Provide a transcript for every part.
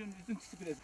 çocuğun üzüntüsü biraz.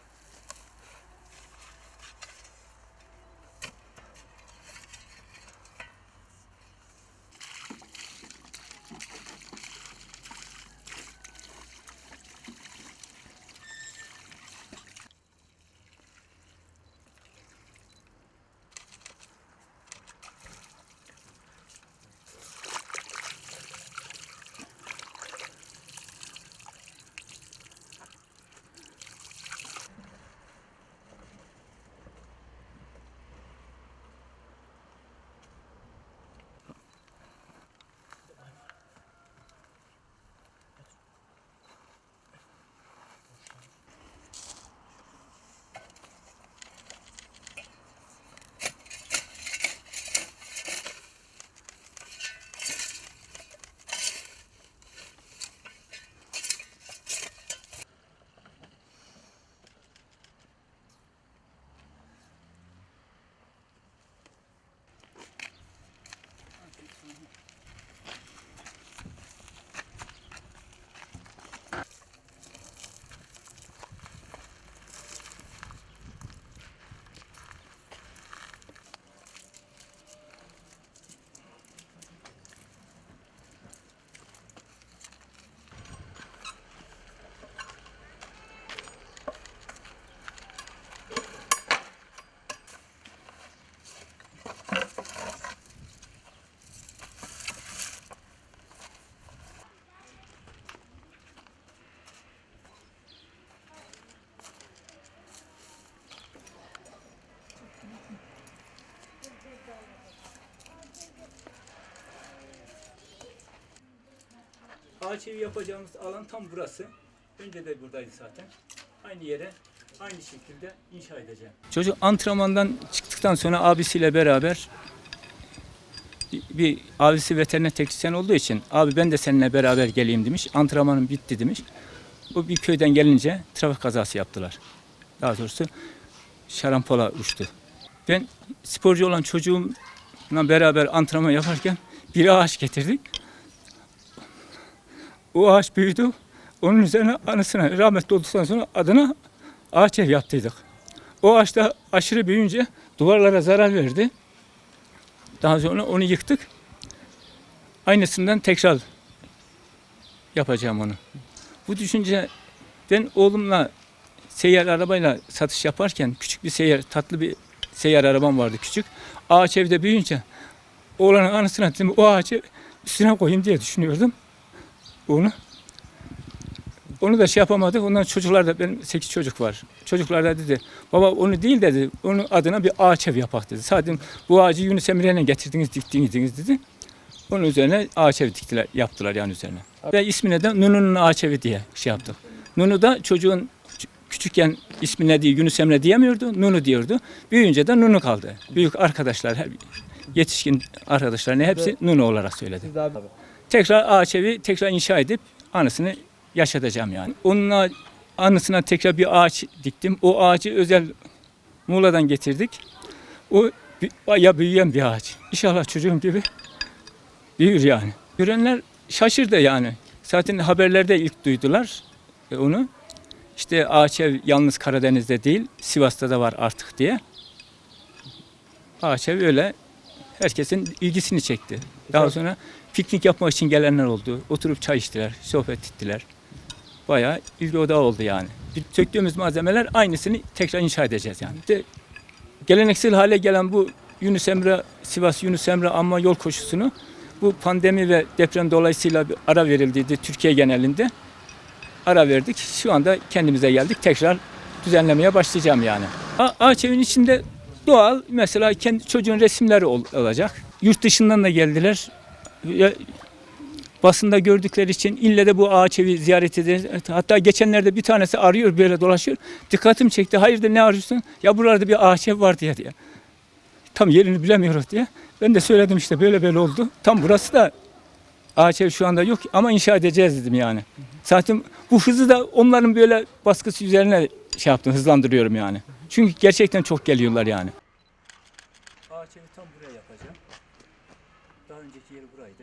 Ağaç evi yapacağımız alan tam burası. Önce de buradaydı zaten. Aynı yere aynı şekilde inşa edeceğim. Çocuk antrenmandan çıktıktan sonra abisiyle beraber bir, abisi veteriner teknisyen olduğu için abi ben de seninle beraber geleyim demiş. Antrenmanım bitti demiş. O bir köyden gelince trafik kazası yaptılar. Daha doğrusu şarampola uçtu. Ben sporcu olan çocuğumla beraber antrenman yaparken bir ağaç getirdik. O ağaç büyüdü. Onun üzerine anısına rahmetli olduktan sonra adına ağaç ev yaptıydık. O ağaç da aşırı büyüyünce duvarlara zarar verdi. Daha sonra onu yıktık. Aynısından tekrar yapacağım onu. Bu düşünce ben oğlumla seyyar arabayla satış yaparken küçük bir seyyar, tatlı bir seyyar arabam vardı küçük. Ağaç evde büyüyünce oğlanın anısına dedim o ağacı üstüne koyayım diye düşünüyordum. Onu. Onu da şey yapamadık. Ondan çocuklar da benim 8 çocuk var. Çocuklar da dedi baba onu değil dedi. Onun adına bir ağaç ev yapak dedi. Sadece bu ağacı Yunus Emre'yle getirdiniz diktiniz dedi. Onun üzerine ağaç ev diktiler, yaptılar yani üzerine. Ve ismine de Nunu'nun ağaç evi diye şey yaptık. Nunu da çocuğun küçükken ismi ne diye Yunus Emre diyemiyordu. Nunu diyordu. Büyüyünce de Nunu kaldı. Büyük arkadaşlar, yetişkin arkadaşlarına hepsi Nunu olarak söyledi. Tekrar ağaç evi tekrar inşa edip anısını yaşatacağım yani. Onunla anısına tekrar bir ağaç diktim. O ağacı özel Muğla'dan getirdik. O bayağı büyüyen bir ağaç. İnşallah çocuğum gibi büyür yani. Görenler şaşırdı yani. Zaten haberlerde ilk duydular e, onu. İşte ağaç ev yalnız Karadeniz'de değil, Sivas'ta da var artık diye. Ağaç ev öyle herkesin ilgisini çekti. Daha sonra piknik yapmak için gelenler oldu. Oturup çay içtiler, sohbet ettiler. Bayağı ilgi odağı oldu yani. Bir Söktüğümüz malzemeler aynısını tekrar inşa edeceğiz yani. De, geleneksel hale gelen bu Yunus Emre, Sivas Yunus Emre anma yol koşusunu bu pandemi ve deprem dolayısıyla bir ara verildiydi Türkiye genelinde. Ara verdik. Şu anda kendimize geldik. Tekrar düzenlemeye başlayacağım yani. A- ağaç evin içinde doğal mesela kendi çocuğun resimleri ol- olacak. Yurt dışından da geldiler. Ya, basında gördükleri için ille de bu ağaç evi ziyaret edin. Hatta geçenlerde bir tanesi arıyor böyle dolaşıyor. Dikkatim çekti. Hayırdır ne arıyorsun? Ya buralarda bir ağaç ev var diye diye. Tam yerini bilemiyoruz diye. Ben de söyledim işte böyle böyle oldu. Tam burası da ağaç ev şu anda yok ama inşa edeceğiz dedim yani. Zaten bu hızı da onların böyle baskısı üzerine şey yaptım hızlandırıyorum yani. Çünkü gerçekten çok geliyorlar yani. Ağaç evi tam buraya yapacağım. Daha önceki yeri buraydı.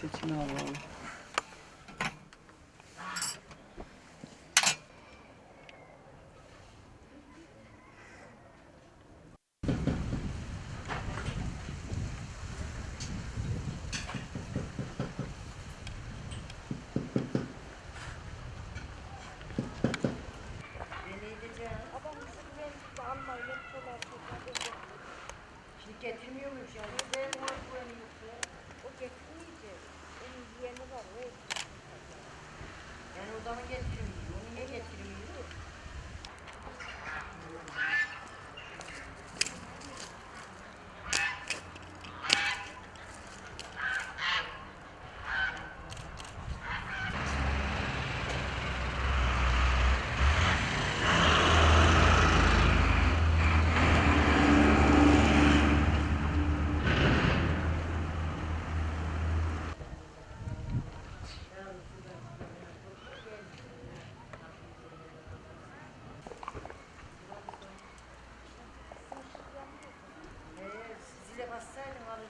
Çektin mi almayın. Hep sol Şimdi. Ben o bulamıyorsa. O getirmeyecek. Onun yiyeni var. O yani o zaman getirmiyor. Onu niye getirmiyor?